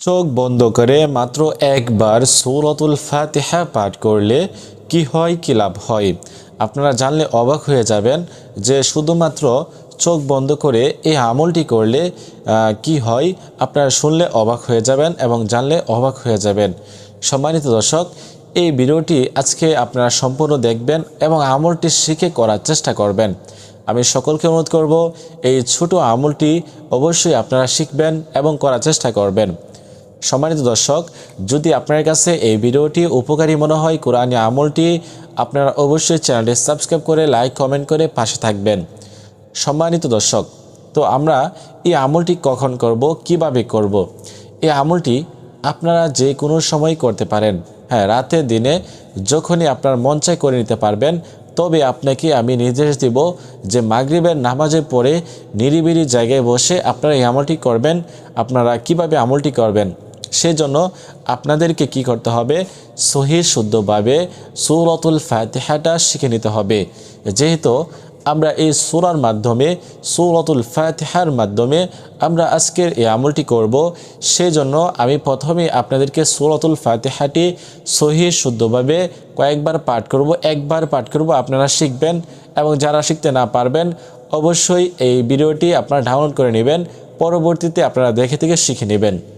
চোখ বন্ধ করে মাত্র একবার সৌরতুল ফাতিহা পাঠ করলে কি হয়, কি লাভ হয়? আপনারা জানলে অবাক হয়ে যাবেন যে শুধুমাত্র চোখ বন্ধ করে এই আমলটি করলে কি হয়? আপনারা শুনলে অবাক হয়ে যাবেন এবং জানলে অবাক হয়ে যাবেন। সম্মানিত দর্শক, এই ভিডিওটি আজকে আপনারা সম্পূর্ণ দেখবেন এবং আমলটি শিখে করার চেষ্টা করবেন। আমি সকলকে অনুরোধ করব, এই ছোট আমলটি অবশ্যই আপনারা শিখবেন এবং করার চেষ্টা করবেন। সম্মানিত দর্শক, যদি আপনার কাছে এই ভিডিওটি উপকারী মনে হয়, কোরআনী আমলটি, আপনারা অবশ্যই চ্যানেলটি সাবস্ক্রাইব করে লাইক, কমেন্ট করে পাশে থাকবেন। সম্মানিত দর্শক, তো আমরা এই আমলটি কখন করব, কীভাবে করব। এই আমলটি আপনারা যে কোনো সময় করতে পারেন। হ্যাঁ রাতে, দিনে যখনই আপনার মন চাই করে নিতে পারবেন, তবে আপনাকে আমি নির্দেশ দিব যে মাগরিবের নামাজের পরে নিরিবিলি জায়গায় বসে আপনারা এই আমলটি করবেন। আপনারা কীভাবে আমলটি করবেন? সেজন্য আপনাদেরকে কি করতে হবে? সহি শুদ্ধভাবে সৌরতুল ফাতিহাটা শিখে নিতে হবে। যেহেতু আমরা এই সুরার মাধ্যমে, সৌরতুল ফাতিহার মাধ্যমে আমরা আজকের এই আমলটি করব, সেজন্য আমি প্রথমে আপনাদেরকে সৌরতুল ফাতিহাটি সহি শুদ্ধভাবে কয়েকবার পাঠ করব, একবার পাঠ করব, আপনারা শিখবেন এবং যারা শিখতে না পারবেন অবশ্যই এই ভিডিওটি আপনারা ডাউনলোড করে নেবেন, পরবর্তীতে আপনারা দেখে থেকে শিখে নেবেন।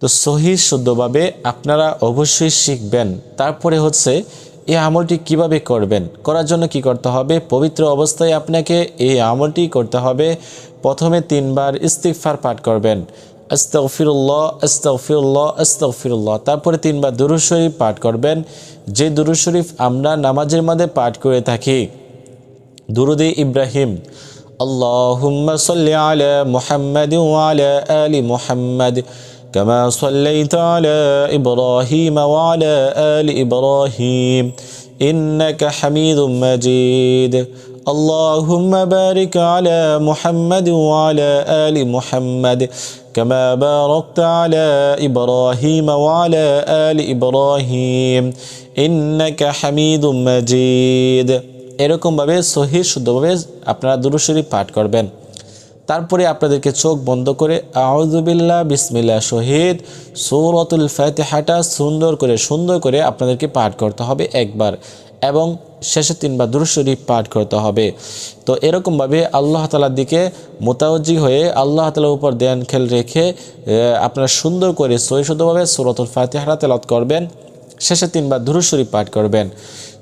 তো সহি শুদ্ধভাবে আপনারা অবশ্যই শিখবেন। তারপরে হচ্ছে এই আমলটি কীভাবে করবেন? করার জন্য কি করতে হবে? পবিত্র অবস্থায় আপনাকে এই আমলটি করতে হবে। প্রথমে তিনবার ইস্তিফার পাঠ করবেন। আস্তফিরুল্লাহ আস্তফিরুল্লাহ আস্তফিরুল্লাহ তারপরে তিনবার দুরুশরীফ পাঠ করবেন। যে দুরুশরীফ আমরা নামাজের মধ্যে পাঠ করে থাকি, দুরুদে ইব্রাহিম আল্লাহ সাল্লি আলা মোহাম্মদ আলা আলী মোহাম্মদ। كما صليت على إبراهيم وعلى آل إبراهيم إنك حميد مجيد اللهم بارك على محمد وعلى آل محمد كما باركت على إبراهيم وعلى آل إبراهيم إنك حميد مجيد এরকমভাবে সহি শুদ্ধভাবে আপনারা দুরুশরী পাঠ করবেন তারপরে আপনাদেরকে চোখ বন্ধ করে আউজুবিল্লাহ বিসমিল্লা শহীদ সৌরতুল ফাতেহাটা সুন্দর করে সুন্দর করে আপনাদেরকে পাঠ করতে হবে একবার এবং শেষে তিনবার দুরুশরী পাঠ করতে হবে। তো এরকমভাবে আল্লাহ তালার দিকে মোতাবজি হয়ে আল্লাহ তালার উপর দেয়ান খেল রেখে আপনারা সুন্দর করে সহি শুদ্ধভাবে সৌরতুল ফাতেহাটা তেলত করবেন, শেষে তিনবার দুরুশরী পাঠ করবেন।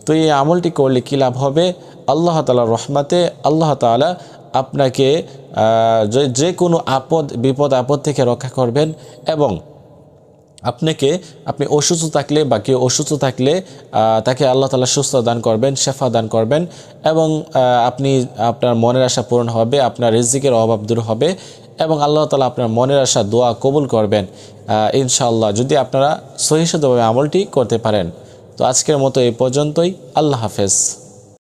তো এই আমলটি করলে কী লাভ হবে? আল্লাহ তালার রহমাতে আল্লাহ তালা আপনাকে যে- কোনো আপদ, বিপদ, আপদ থেকে রক্ষা করবেন এবং আপনাকে, আপনি অসুস্থ থাকলে বা কেউ অসুস্থ থাকলে তাকে আল্লাহ তালা সুস্থ দান করবেন, শেফা দান করবেন এবং আপনি, আপনার মনের আশা পূরণ হবে, আপনার রিজিকের অভাব দূর হবে এবং আল্লাহ তালা আপনার মনের আশা, দোয়া কবুল করবেন। ইনশাআল্লাহ যদি আপনারা সহিষ্ণুভাবে আমলটি করতে পারেন। তো আজকের মতো এই পর্যন্তই। আল্লাহ হাফেজ।